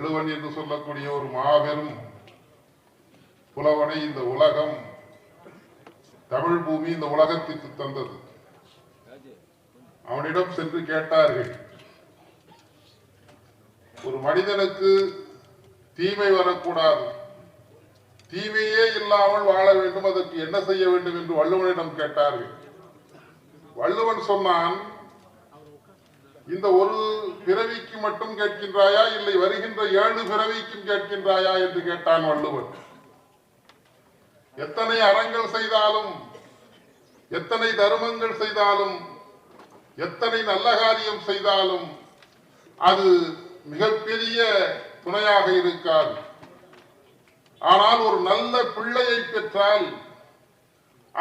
வள்ளுவன் என்று சொல்லக்கூடிய ஒரு மாபெரும் புலவனை இந்த உலகம் தமிழ் பூமி இந்த உலகத்திற்கு தந்தது. அவனிடம் சென்று கேட்டார்கள் ஒரு மனிதனுக்கு தீமை வரக்கூடாது. தீமையே இல்லாமல் வாழ வேண்டும் அதற்கு என்ன செய்ய வேண்டும் என்று வள்ளுவனிடம் கேட்டார்கள். வள்ளுவன் சொன்னான் இந்த ஒரு பிறவிக்கு மட்டும் கேட்கின்றாயா? இல்லை வருகின்ற ஏழு பிறவிக்கும் கேட்கின்றாயா என்று கேட்டான் வள்ளுவன் எத்தனை அறங்கள் செய்தாலும் எத்தனை தர்மங்கள் செய்தாலும் எத்தனை நல்ல காரியம் செய்தாலும் அது மிகப்பெரிய துணையாக இருக்காது. ஆனால் ஒரு நல்ல பிள்ளையை பெற்றால்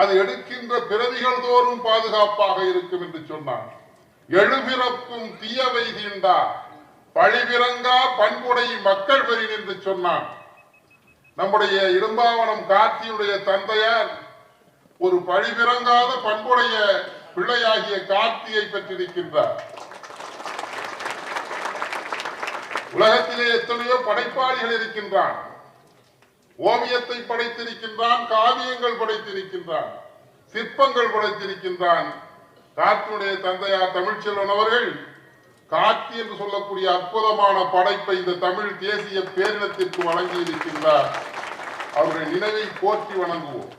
அது எடுக்கின்ற பிறவிகள் தோறும் பாதுகாப்பாக இருக்கும் என்று சொன்னான். எழுபிறப்பும் தீயவை தீண்டா பழிபிறங்கா பண்புடை மக்கள் பெறின் என்று சொன்னான். நம்முடைய இரும்பாவனம் கார்த்தியுடைய தந்தையார் ஒரு பழிபிறங்காத பண்புடைய பிள்ளையாகிய கார்த்தியை பெற்றிருக்கின்றார். உலகத்திலே எத்தனையோ படைப்பாளிகள் இருக்கின்றான். ஓவியத்தை படைத்திருக்கின்றான் காவியங்கள் படைத்திருக்கின்றான் சிற்பங்கள் படைத்திருக்கின்றான். காற்றினுடைய தந்தையார் தமிழ்ச்செல்வன் அவர்கள் காட்சி என்று சொல்லக்கூடிய அற்புதமான படைப்பை இந்த தமிழ் தேசிய பேரினத்திற்கு வழங்கி இருக்கின்றார் அவருடைய நினைவை போற்றி வணங்குவோம்.